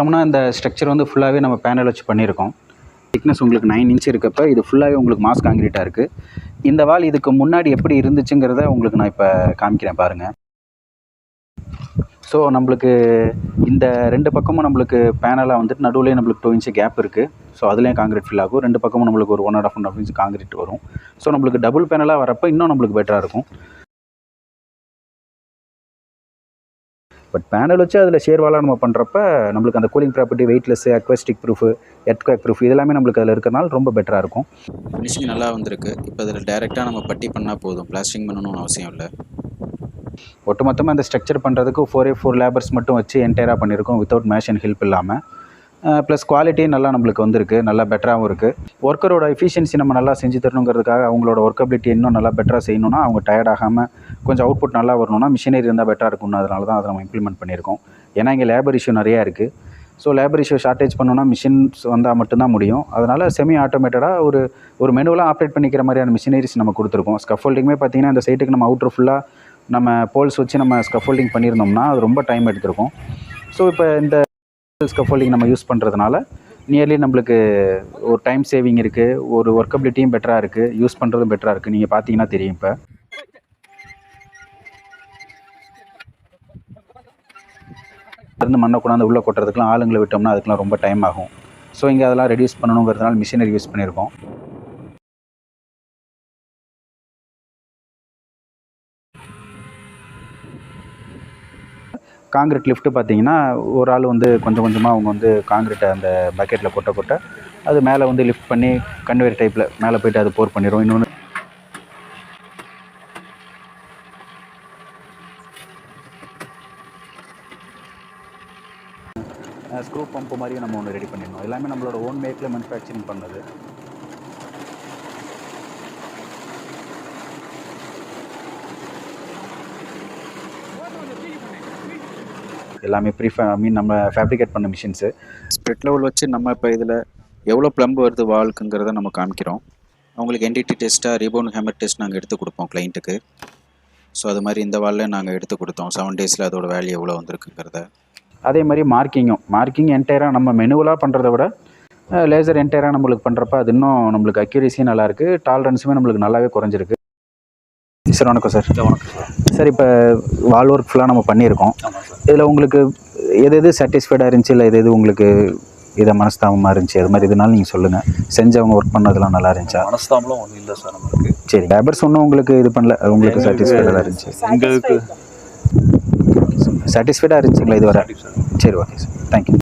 பார்த்தோம்னா இந்த ஸ்ட்ரக்சர் வந்து ஃபுல்லாகவே நம்ம பேனல் வச்சு பண்ணியிருக்கோம். திக்னஸ் உங்களுக்கு நைன் இன்ச் இருக்கப்போ இது ஃபுல்லாகவே உங்களுக்கு மாஸ் காங்கிரீட்டாக இருக்குது இந்த வால் இதுக்கு முன்னாடி எப்படி இருந்துச்சுங்கிறத உங்களுக்கு நான் இப்போ காமிக்கிறேன் பாருங்கள் ஸோ நம்மளுக்கு இந்த ரெண்டு பக்கமும் நம்மளுக்கு பேனலாக வந்துட்டு நடுவுலேயே நம்மளுக்கு டூ இன்ச்சு கேப் இருக்குது ஸோ அதுலேயும் காங்கிரீட் ஃபில் ஆகும். ரெண்டு பக்கமும் நம்மளுக்கு ஒரு one and half one half inch concrete வரும். ஸோ நம்மளுக்கு டபுள் பேனலாக வரப்போ இன்னும் நம்மளுக்கு பெட்டராக இருக்கும். பட் பேனல் வச்சு அதில் ஷேர்வாலாக நம்ம பண்ணுறப்ப நம்மளுக்கு அந்த cooling property weightless acoustic proof earthquake proof இதெல்லாமே நம்மளுக்கு அதில் இருக்கிறனால ரொம்ப பெட்டராக இருக்கும். ஃபினிஷிங் நல்லா வந்திருக்கு. இப்போ அதில் டேரெக்டாக நம்ம பட்டி பண்ணால் போதும். பிளாஸ்டிங் பண்ணணும்னு அவசியம் இல்லை. ஒட்டுமொத்தமாக இந்த ஸ்ட்ரக்சர் பண்ணுறதுக்கு ஃபோர் ஏ ஃபோர் லேபர்ஸ் மட்டும் வச்சு என்டையராக பண்ணியிருக்கோம் வித்தவுட் மேஷன் ஹெல்ப் இல்லாமல் ப்ளஸ் குவாலிட்டி நல்லா நம்மளுக்கு வந்திருக்கு. நல்லா பெட்டராகவும் இருக்குது ஒர்க்கரோட எஃபிஷியன்சி நம்ம நல்லா செஞ்சு தரணுங்கிறதுக்காக அவங்களோட ஒர்க்கபிலிட்டி இன்னும் நல்லா பெட்டராக செய்யணும்னா அவங்க டயர்ட் ஆகாமல் கொஞ்சம் அவுட்புட் நல்லா வரணும்னா மிஷினரி இருந்தால் பெட்டராக இருக்கும்னு அதனால தான் அதை நம்ம இம்ப்ளிமெண்ட் பண்ணியிருக்கோம். ஏன்னா இங்கே லேபர் இஷ்யூ நிறையா இருக்குது ஸோ லேபர் இஷ்யூ ஷார்ட்டேஜ் பண்ணணும்னா மிஷின்ஸ் வந்தால் மட்டும்தான் முடியும். அதனால் செமி ஆட்டோமேட்டடாக ஒரு ஒரு மெனுவெலாம் ஆப்ரேட் பண்ணிக்கிற மாதிரியான மிஷினரிஸ் நம்ம கொடுத்துருக்கோம். ஸ்கஃபோல்டிங்குமே பார்த்தீங்கன்னா இந்த சைட்டுக்கு நம்ம அவுட்ரு ஃபுல்லாக நம்ம போல்ஸ் வச்சு நம்ம ஸ்கஃபோல்டிங் பண்ணியிருந்தோம்னா அது ரொம்ப டைம் எடுத்திருக்கும். ஸோ இப்போ இந்த ஸ்கஃபோல்டிங் நம்ம யூஸ் பண்ணுறதுனால நியர்லி நம்மளுக்கு ஒரு டைம் சேவிங் இருக்குது ஒரு ஒர்க்கபிலிட்டியும் பெட்டராக இருக்குது யூஸ் பண்ணுறதும் பெட்டராக இருக்குது நீங்கள் பார்த்தீங்கன்னா தெரியும் இப்போ. இருந்து மண்ணை கொண்டாந்து உள்ளே கொட்டுறதுக்குலாம் ஆளுங்களை விட்டோம்னா அதுக்கெலாம் ரொம்ப டைம் ஆகும். ஸோ இங்கே அதெல்லாம் ரெடியூஸ் பண்ணணுங்கிறதுனால மிஷினரி யூஸ் பண்ணியிருக்கோம். காங்கிரீட் லிஃப்ட்டு பார்த்தீங்கன்னா ஒரு ஆள் வந்து கொஞ்சம் கொஞ்சமாக அவங்க வந்து காங்கிரீட்டை அந்த பக்கெட்டில் கொட்ட கொட்ட அது மேலே வந்து லிஃப்ட் பண்ணி கன்வேர் டைப்பில் மேலே போயிட்டு அது போர் பண்ணிடும் இன்னொன்று ஸ்க்ரூ பம்ப் மாதிரியும் நம்ம ஒன்று ரெடி பண்ணிடணும். எல்லாமே நம்மளோட ஓன் மேக்கில் மேனுஃபேக்சரிங் பண்ணது. எல்லாமே ப்ரீ ஐ மீன் நம்ம ஃபேப்ரிகேட் பண்ண மிஷின்ஸு ஸ்ப்ரெட் லெவல் வச்சு நம்ம இப்போ இதில் எவ்வளோ ப்ளம்பு வருது வால்க்குங்கிறத நம்ம காமிக்கிறோம். அவங்களுக்கு என்டிடி டெஸ்ட்டாக ரீபவுண்ட் ஹேமர் டெஸ்ட் நாங்கள் எடுத்து கொடுப்போம் கிளைண்ட்டுக்கு ஸோ அது மாதிரி இந்த வாலில் நாங்கள் எடுத்து கொடுத்தோம். செவன் டேஸில் அதோட வேல்யூ எவ்வளோ வந்திருக்குங்கிறத. அதே மாதிரி மார்க்கிங்கும் மார்க்கிங் என்டையராக நம்ம மெனுவலாக பண்ணுறத விட லேசர் என்டையராக நம்மளுக்கு பண்ணுறப்ப அது இன்னும் நம்மளுக்கு அக்யூரேசியும் நல்லாயிருக்கு டாலரன்ஸுமே நம்மளுக்கு நல்லாவே குறைஞ்சிருக்கு. சார் வணக்கம் சார். வணக்கம் சார். இப்போ வால் ஒர்க் ஃபுல்லாக நம்ம பண்ணியிருக்கோம். இதில் உங்களுக்கு எது எது சாட்டிஸ்ஃபைடாக இருந்துச்சு? இல்லை எது எது உங்களுக்கு இதை மனஸ்தாபமாக இருந்துச்சு? அது மாதிரி இதனால நீங்கள் சொல்லுங்கள் செஞ்சவங்க ஒர்க் பண்ணதெல்லாம் நல்லா இருந்துச்சா? மனஸ்தாபம்லாம் ஒன்றும் இல்லை சார் நம்மளுக்கு. சரி லேபர்ஸ் ஒன்றும் உங்களுக்கு இது பண்ணல. உங்களுக்கு சாட்டிஸ்ஃபைடாக இருந்துச்சு. எங்களுக்கு சாட்டிஸ்ஃபைடாக இருந்துச்சுங்களா இது வரை சரி. Okay sir thank you